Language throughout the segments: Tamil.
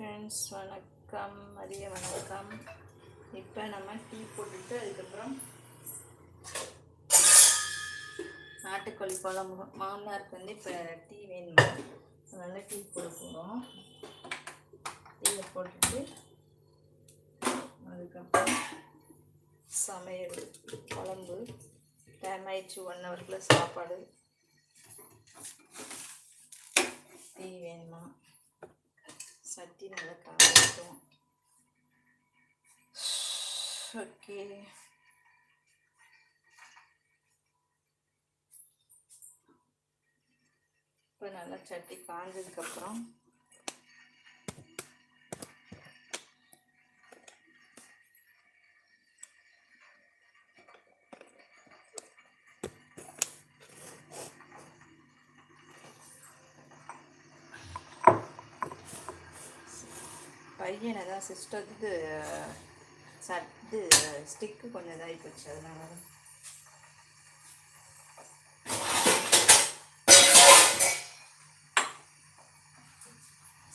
ஃப்ரெண்ட்ஸ் வணக்கம் மதிய வணக்கம். இப்போ நம்ம டீ போட்டுட்டு அதுக்கப்புறம் நாட்டுக்கோழி குழம்பு. மாமனாருக்கு வந்து இப்போ டீ வேணும்? அதனால் டீ போட போகிறோம் டீயை போட்டுட்டு அதுக்கப்புறம் சமையல் குழம்பு. டைம் ஆயிடுச்சு ஒன் ஹவருக்குள்ள சாப்பாடு. டீ வேணுமா? சட்டி நல்லா காயட்டும் ஓகே. இப்போ நல்லா சட்டி காஞ்சதுக்கப்புறம் பையனை தான் சிஸ்டத்துக்கு சட்டு ஸ்டிக்கு கொஞ்சம் இதாகி போச்சு அதனால. தான்.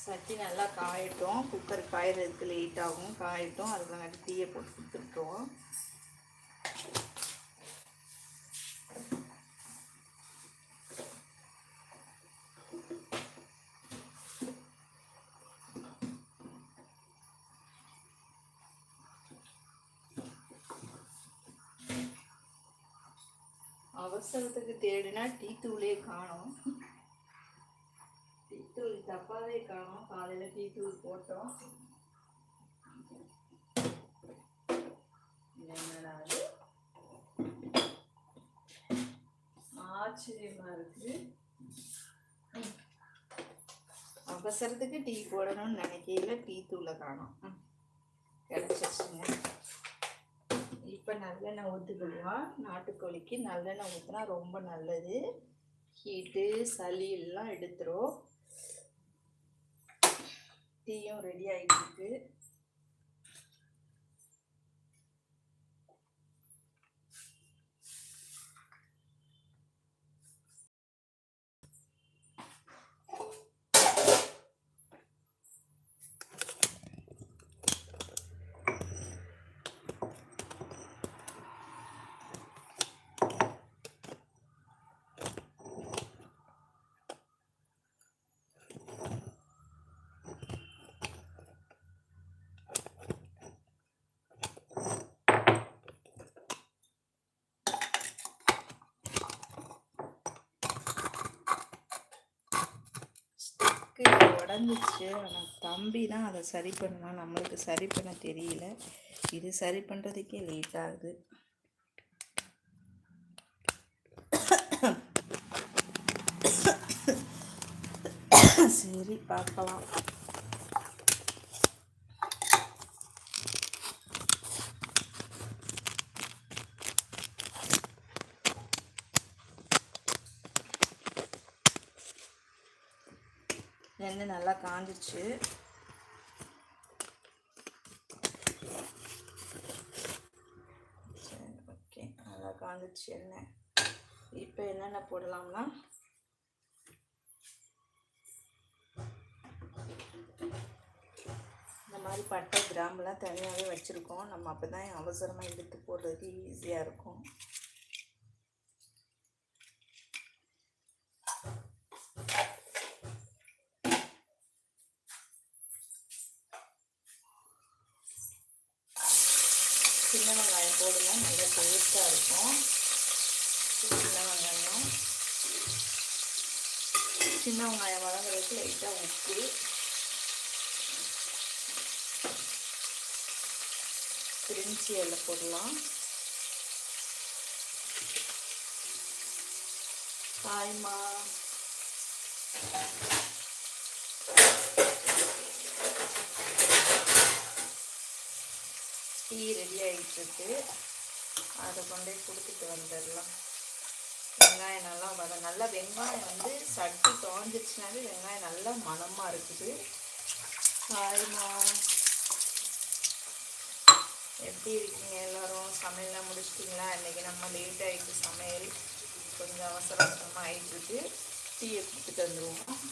சட்டி நல்லா காயட்டும். குக்கர் காயறதுக்கு லேட் ஆகும். காயட்டும். அதுக்கு டீயை போட்டு கொடுத்துருக்கோம். அவசரத்துக்கு தேடினா டீ தூளே காணோம். டீ தூள் டப்பாவே காணும். காலையில் டீ தூள் போட்டோம் என்னடா ஆச்சரியமா இருக்கு. அவசரத்துக்கு டீ போடணும்னு நினைக்கையில டீ தூளை காணோம் கிடைச்சிச்சுங்க இப்போ நல்லெண்ணெய் ஊற்றுக்கலாம் நாட்டுக்கோழிக்கு நல்லெண்ணெய் ஊற்றினா ரொம்ப நல்லது. ஹீட்டு சளி எல்லாம் எடுத்துரும். டீயும் ரெடி ஆகிட்டு இருக்கு ஸ்டிக்கு உடஞ்சிச்சு ஆனால் தம்பி தான் அதை சரி பண்ணுவான் நம்மளுக்கு சரி பண்ண தெரியல. இது சரி பண்ணுறதுக்கே லேட் ஆகுது. சரி பார்க்கலாம். எண்ணெய் நல்லா காஞ்சிச்சு. சரி ஓகே. நல்லா காஞ்சிச்சு எண்ணெய். இப்போ என்னென்ன போடலாம்னா இந்த மாதிரி பட்டை கிராம்பெலாம் தனியாகவே வச்சுருக்கோம். நம்ம அப்போ தான் அவசரமாக எடுத்து போடுறதுக்கு ஈஸியாக இருக்கும். சின்ன வெங்காயம் போடுங்க நல்லா டேஸ்ட்டாக இருக்கும். சின்ன வெங்காயம். சின்ன வெங்காயம் வளங்குறதுக்கு லைட்டாக உப்பு. பிரிஞ்சி எல்லாம் போடலாம். காய்மா டீ ரெடி ஆகிட்டுருக்கு அதை கொண்டு போய் கொடுத்துட்டு வந்துடலாம். வெங்காயம் நல்லா வத நல்லா வெங்காயம் வந்து சட்டி தோஞ்சிருச்சுனாலே வெங்காயம் நல்லா மணமாக இருக்குது. காய்மா எப்படி இருக்கீங்க எல்லோரும்? சமையல்லாம் முடிச்சிட்டிங்களா? இன்றைக்கி நம்ம லேட் ஆகிட்டு சமையல் கொஞ்சம் அவசர அவசரமாக ஆகிட்டுருக்கு டீயை கொடுத்துட்டு வந்துடுவோம்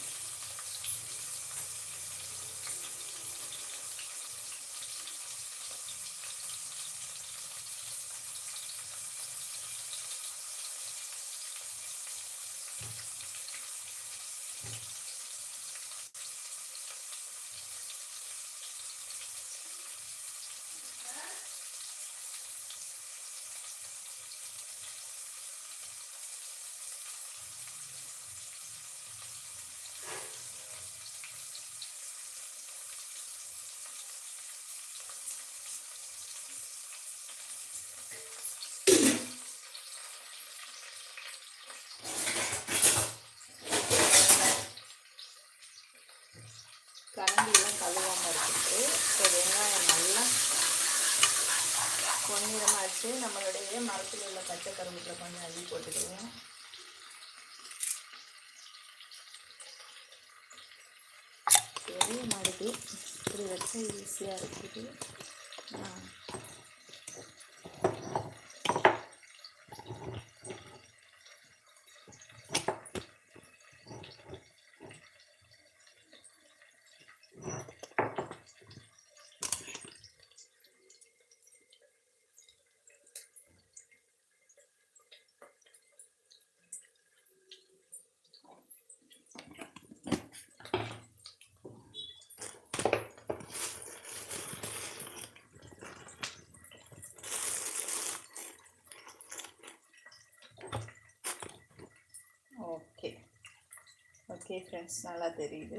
கரண்டிலாம் கழுவாமல் இருக்குது ஸோ வெங்காயம் நல்லா பொன்னிறமாச்சு நம்மளுடைய மரத்தில் உள்ள பச்சை கரும்புல கொஞ்சம் அள்ளி போட்டுக்குவோம் தெரிய மாட்டுது இப்படி வச்சா ஈஸியாக இருக்குது ஆ ஓகே ஓகே ஃப்ரெண்ட்ஸ் நல்லா தெரியுது.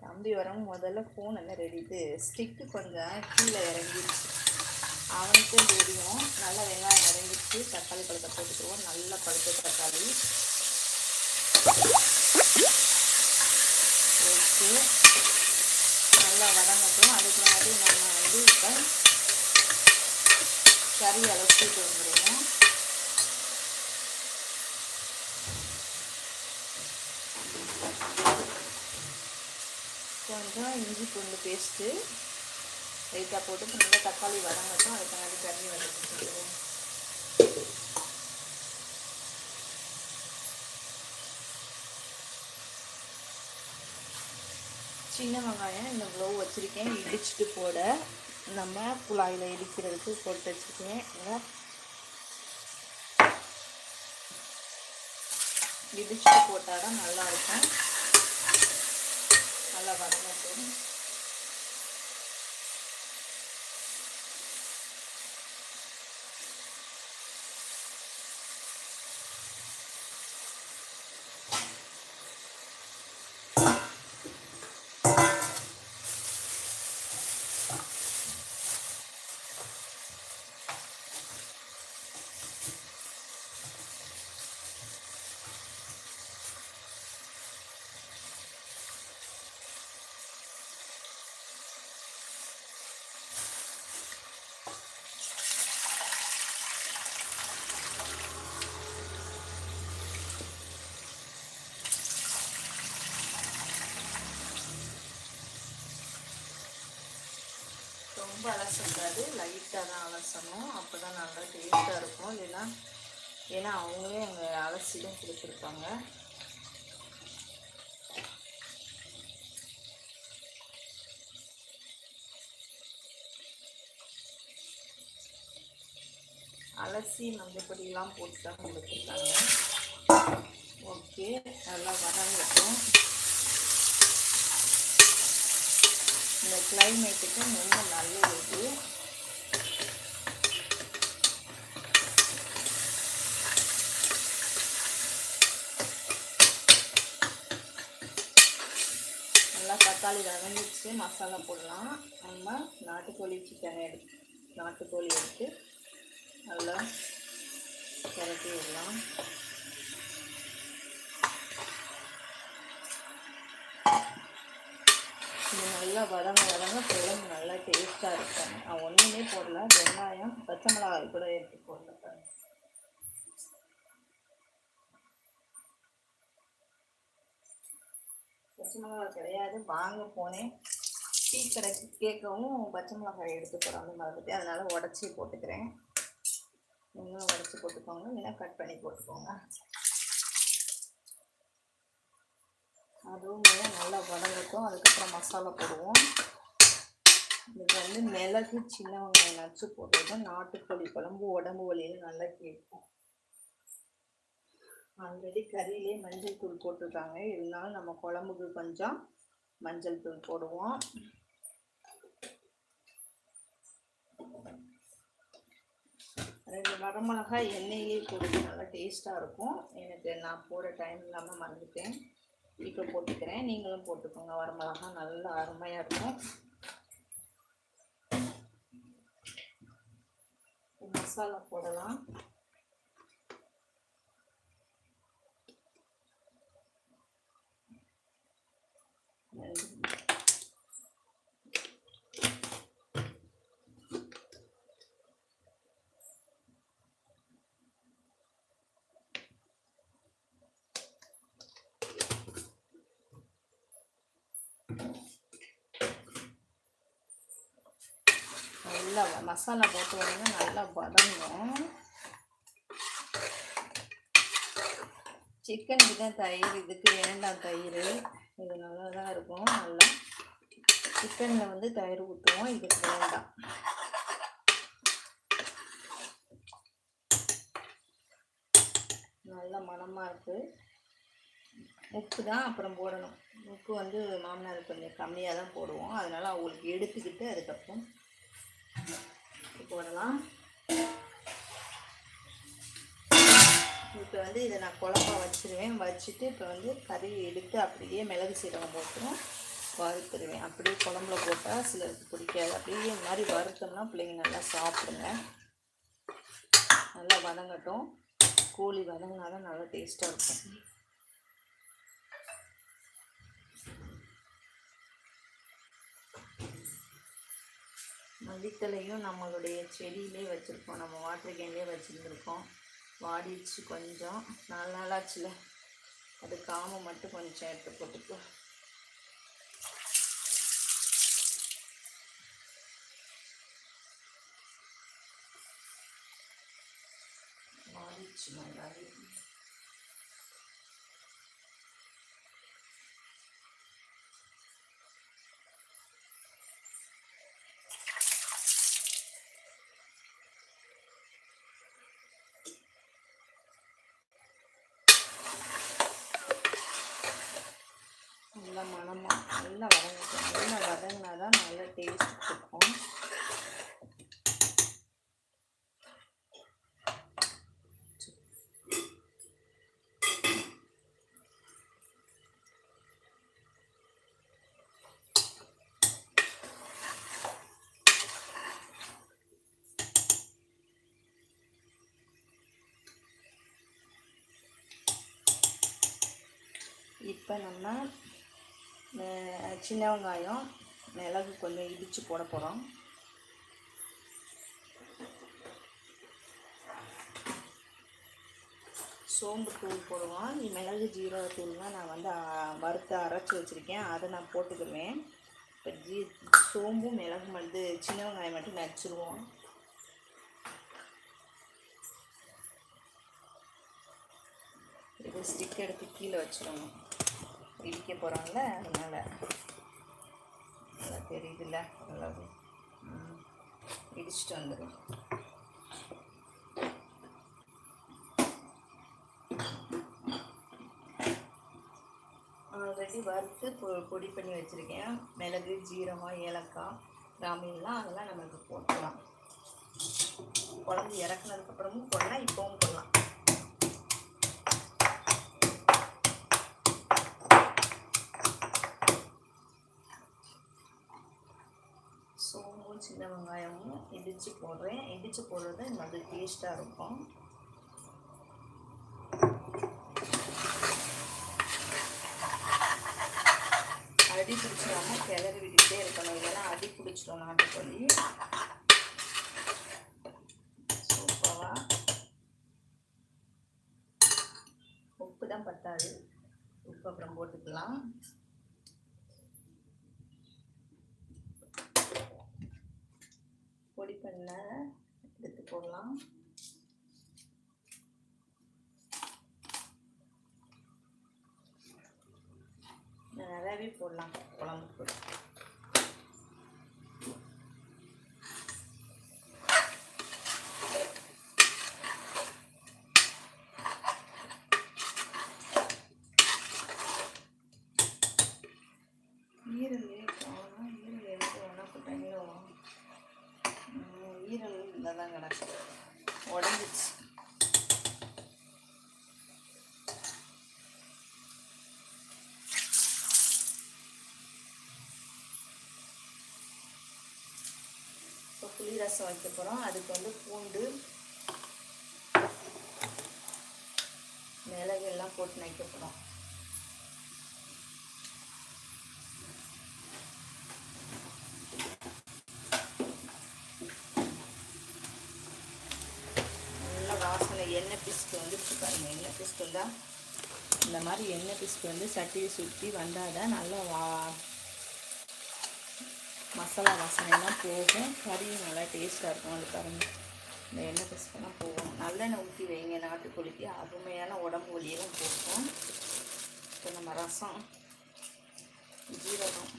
தம்பி வரவும் முதல்ல ஃபோன் எல்லாம் ரெடி இது ஸ்டிக்கு கொஞ்சம் கீழே இறங்கிடுச்சு அவனுக்கும் தெரியும். நல்லா வெங்காயம் இறங்கிடுச்சு தக்காளி பழத்தை போட்டுக்குவோம். நல்லா பழுத்த தக்காளி. ஓகே நல்லா வதங்கட்டும். அதுக்கு முன்னாடி நம்ம வந்து இப்போ கறி அளவுக்கு வந்துடுவோம் கொஞ்சம் இஞ்சி பூண்டு பேஸ்ட்டு லைட்டாக போட்டு நல்லா தக்காளி வதங்கட்டும். அதுக்கு முன்னாடி தண்ணி வதக்கிட்டுருவோம் சின்ன வெங்காயம் இந்த க்ளோவ் வச்சுருக்கேன். இடிச்சிட்டு போட. நம்ம குழாயில் இடிக்கிறதுக்கு போட்டு வச்சுருக்கேன். இடிச்சிட்டு போட்டால் தான் நல்லாயிருக்கும் நல்லா வதங்கட்டும் ரொம்ப அலசக்கூடாது. லைட்டாக தான் அலசணும். அப்போ தான் நல்லா டேஸ்ட்டாக இருக்கும். இல்லைன்னா ஏன்னா அவங்களே அங்கே அலசி கொடுத்துருப்பாங்க. அலசி மஞ்சப்பொடியெலாம் போட்டு தான் கொடுத்துருக்காங்க. ஓகே நல்லா வதங்கட்டும். இந்த கிளைமேட்டுக்கு ரொம்ப நல்லது. இது நல்லா தக்காளி வதங்கிச்சு மசாலா போடலாம். நம்ம நாட்டுக்கோழி சிக்கனை எடுத்து நாட்டுக்கோழி எடுத்து நல்லா கிளப்பி விடலாம். நல்லா வதங்க வதங்க குழம்பு நல்லா டேஸ்ட்டாக இருக்கும். நான் ஒன்றுமே போடல. வெங்காயம் பச்சை மிளகாய் கூட எடுத்து போடல. பச்சை மிளகாய் கிடையாது. வாங்க போனேன். டீ கடைக்கு கேட்கவும் பச்சை மிளகாய் எடுத்து போகிறாங்க மறந்துட்டு அதனால் உடச்சி போட்டுக்கிறேன். நீங்களும் உடச்சி போட்டுக்கோங்க. இல்லைன்னா கட் பண்ணி போட்டுக்கோங்க. அதுவும் நல்லா வதங்கட்டும். அதுக்கப்புறம் மசாலா போடுவோம். இது வந்து மிளகு சின்ன வெங்காயம் நச்சு போடுறது நாட்டுக்கோழி குழம்பு உடம்பு வலியில் நல்லா கேட்கும். ஆல்ரெடி கறியிலே மஞ்சள் தூள் போட்டிருக்காங்க. இருந்தாலும் நம்ம குழம்புக்கு கொஞ்சம் மஞ்சள் தூள் போடுவோம். ரெண்டு வரமிளகாய் எண்ணெயிலே போடுறது நல்லா டேஸ்ட்டாக இருக்கும். எனக்கு நான் போகிற டைம் இல்லாமல் மறந்துட்டேன். இப்போ போட்டுக்கிறேன். நீங்களும் போட்டுக்கோங்க. வரமிளகா நல்லா அருமையாக இருக்கும். மசாலா போடலாம். நல்லா மசாலா போட்ட உடனே நல்லா வதங்கும். சிக்கனுக்கு தான் தயிர் இதுக்கு வேண்டாம் தயிர். இது நல்லா தான் இருக்கும். நல்லா சிக்கனில் வந்து தயிர் ஊற்றுவோம் இதுக்கு வேண்டாம். நல்ல மணமாக இருக்குது உப்பு தான் அப்புறம் போடணும். உப்பு வந்து மாமனார் கொஞ்சம் கம்மியாக தான் போடுவோம். அதனால் அவங்களுக்கு எடுத்துக்கிட்டு அதுக்கப்புறம் போடலாம். இப்போ வந்து இதை நான் குழம்பா வச்சிருவேன். வச்சுட்டு இப்போ வந்து கறி எடுத்து அப்படியே மிளகு சீரகம் போட்டுரும். வறுத்துருவேன். அப்படியே குழம்புல போட்டால் சிலருக்கு பிடிக்காது. அப்படியே இந்த மாதிரி வறுத்தோம்னா பிள்ளைங்க நல்லா சாப்பிடுங்க. நல்லா வதங்கட்டும். கோழி வதங்கினா தான் நல்லா டேஸ்ட்டாக இருக்கும். மல்லித்தலையும் நம்மளுடைய செடியிலே வச்சுருக்கோம். நம்ம வாட்டர் கேன்லேயே வச்சுருந்துருக்கோம். வாடிடுச்சு கொஞ்சம். நாலு நாளாச்சுல. அது காம மட்டும் கொஞ்சம் எடுத்து போட்டுக்கோ. வாடிடுச்சு நல்லாவே நல்லா மணமா நல்லா வதங்கட்டும் நல்லா வதங்கினா தான் நல்ல டேஸ்ட் கொடுக்கும் இப்போ நம்ம சின்ன வெங்காயம் மிளகு கொஞ்சம் இடித்து போட போகிறோம் சோம்பு தூள் போடுவோம். இது மிளகு ஜீரகத்தூள்லாம் நான் வந்து வறுத்து அரைச்சி வச்சுருக்கேன். அதை நான் போட்டுக்கிடுவேன் இப்போ ஜீ சோம்பும் மிளகு வந்து சின்ன வெங்காயம் மட்டும் நச்சுருவோம். இது ஸ்டிக் எடுத்து கீழே வச்சுருவோம் இடிக்க போகிறாங்கள அதனால் நல்லா தெரியுதுல்ல நல்லா இடிச்சிட்டு வந்துடும் ஆல்ரெடி வறுத்து பொ பொடி பண்ணி வச்சுருக்கேன். மிளகு ஜீரகம் ஏலக்காய் கிராமியெல்லாம் அதெல்லாம் நமக்கு போட்டுக்கலாம். குழம்பு இறக்குனதுக்கப்புறமும் போடலாம் இப்போவும் போடலாம் சோம்பும் சின்ன வெங்காயமும் இடித்து போடுறேன். இடித்து போடுறது நல்ல டேஸ்ட்டாக இருக்கும். அடி பிடிச்சிடாம கிளறி விட்டுக்கிட்டே இருக்கணும். இல்லைன்னா அடி பிடிச்சிடும் நாட்டுக்கோழி. சூப்பராக உப்பு தான் பத்தாது. உப்பு அப்புறம் போட்டுக்கலாம். பண்ண எடுத்து போடலாம். நல்லாவே போடலாம் குழம்புக்கு ஈரல் காணும் ஈரல் எடுத்து ஒன்றா போட்டாங்களோ ம், ஈரல் இதில் தான் கிடக்கு உடஞ்சிச்சு இப்போ புளி வைக்க போகிறோம் அதுக்கு வந்து பூண்டு மிளகு எல்லாம் போட்டு வைக்க போகிறோம் நல்ல வாசனை. எண்ணெய் பிஸ்கு வந்து பாருங்க. எண்ணெய் பிஸ்கு தான் இந்த மாதிரி எண்ணெய் பிஸ்கு வந்து சட்டியை சுற்றி வந்தால் தான் நல்லா வா மசாலா வாசனைலாம் போகும். கறியும் நல்லா டேஸ்ட்டாக இருக்கும். அது பாருங்க. இந்த எண்ணெய் பிசுக்கெல்லாம் போகும் நல்லெண்ணெய் ஊற்றி வைங்க. நாட்டுக்கோழிக்கு அருமையான உடம்பு வலியும் போகும். இப்போ நம்ம ரசம் ஜீரகம்.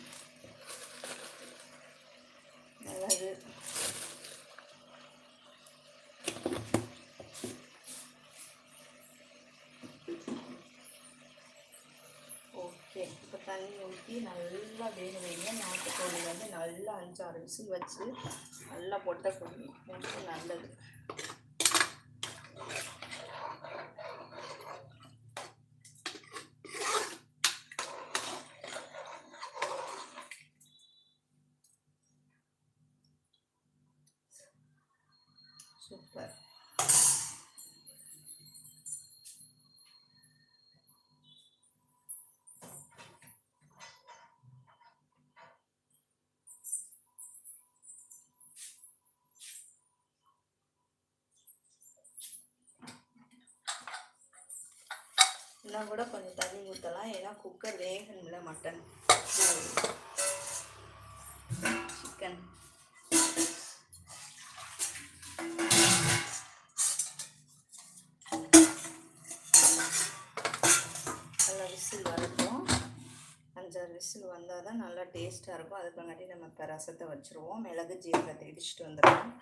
நல்லது ஓகே. இப்போ தண்ணி ஊற்றி நல்லா வேக வைங்க. நல்லா அஞ்சாறு விசில் வச்சு நல்லா பொட்டை கோழி ரொம்ப நல்லது. சூப்பர். இன்னும் கூட கொஞ்சம் தண்ணி ஊற்றலாம் ஏன்னா குக்கர் வேகணும்ல மட்டன் சிக்கன் நல்லா விசில் விசில் வந்தால் தான் நல்லா டேஸ்ட்டாக இருக்கும். அதுக்காங்காட்டி நம்ம இப்போ ரசத்தை வச்சுருவோம். மிளகு ஜீரகத்தை இடிச்சிட்டு வந்துடுவோம்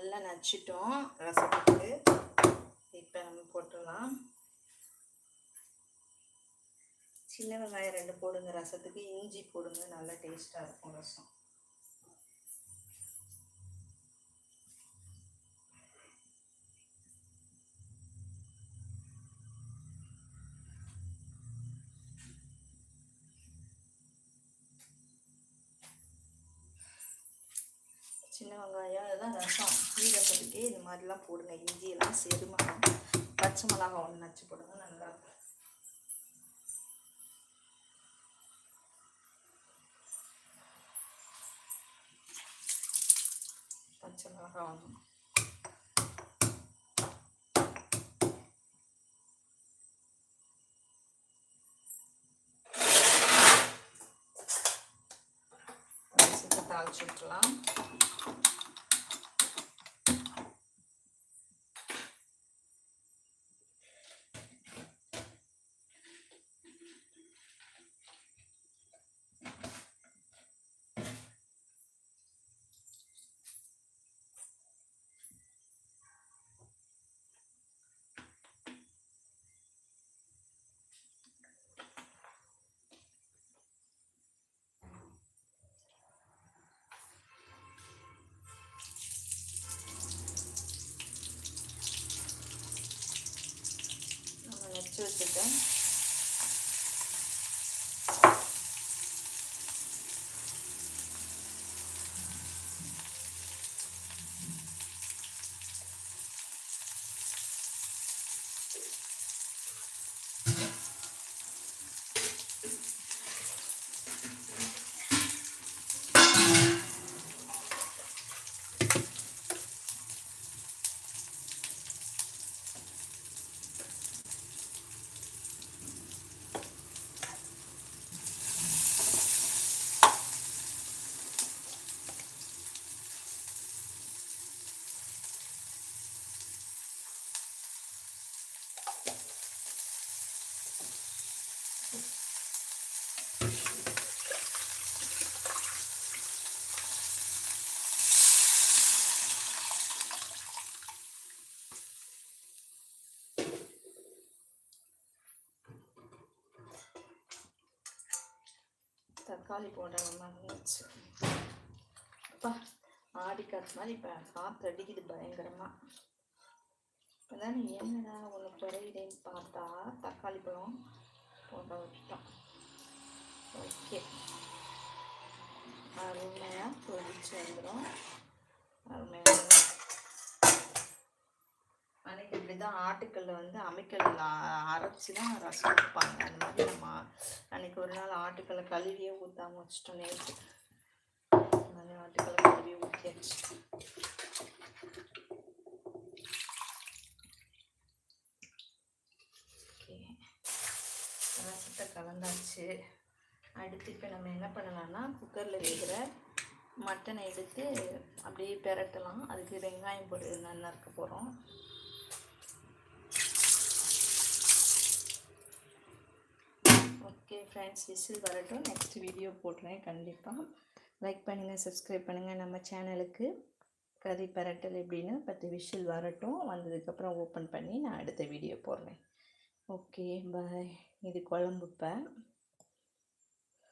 நல்லா நச்சிட்டோம். ரசத்துக்கு இப்போ நம்ம போட்டுடலாம். சின்ன வெங்காயம் ரெண்டு போடுங்க. ரசத்துக்கு இஞ்சி போடுங்க. நல்லா டேஸ்ட்டாக இருக்கும் ரசம். சின்ன வெங்காயம் இதுதான் ரசம். ஜீரகத்துக்கு இது மாதிரிலாம் போடுங்க. இஞ்சியெல்லாம் செருமகம் பச்சை மிளகா ஒன்று நச்சு போடுங்க நல்லா இருக்கும் பச்சை மிளகா ஒன்று ரசத்தை தாளிச்சு விட்டுலாம் நம்ம நச்சு வச்சுட்டேன் தக்காளி போடுற மாதிரி இருந்துச்சு. அப்பா ஆடி காற்று மாதிரி இப்போ காற்று அடிக்குது பயங்கரமாக இப்போதான் என்னடா ஒன்று குறையுதேன்னு பார்த்தா தக்காளி பழம் போட விட்டுட்டோம் ஓகே. அருமையாக கொதிச்சு வந்துடும் அருமையாக அன்னைக்கு இப்படி தான் ஆட்டுக்கல்ல வந்து அம்மிக்கல்ல அரைச்சி தான் ரசம் வைப்பாங்க. அந்த மாதிரி நம்ம அன்னைக்கு ஒரு நாள் ஆட்டுக்கல்ல கழுவியே ஊற்றாம வச்சுட்டோம் நேற்று அதனால ஆட்டுக்கல்ல கழுவி ஊற்றியாச்சு ஓகே. ரசத்தை கலந்தாச்சு. அடுத்து இப்போ நம்ம என்ன பண்ணலாம்னா குக்கரில் வேகிற மட்டனை எடுத்து அப்படியே பெரட்டலாம். அதுக்கு வெங்காயம் போட்டு நல்லா இருக்க போகிறோம் ஓகே ஃப்ரெண்ட்ஸ் விசில் வரட்டும் நெக்ஸ்ட் வீடியோ போடுறேன் கண்டிப்பாக லைக் பண்ணுங்கள் சப்ஸ்கிரைப் பண்ணுங்கள் நம்ம சேனலுக்கு கறி பரட்டல் எப்படின்னு பத்து விஷில் வரட்டும். வந்ததுக்கப்புறம் ஓப்பன் பண்ணி நான் அடுத்த வீடியோ போடுறேன். ஓகே பாய் இது குழம்பு இப்போ.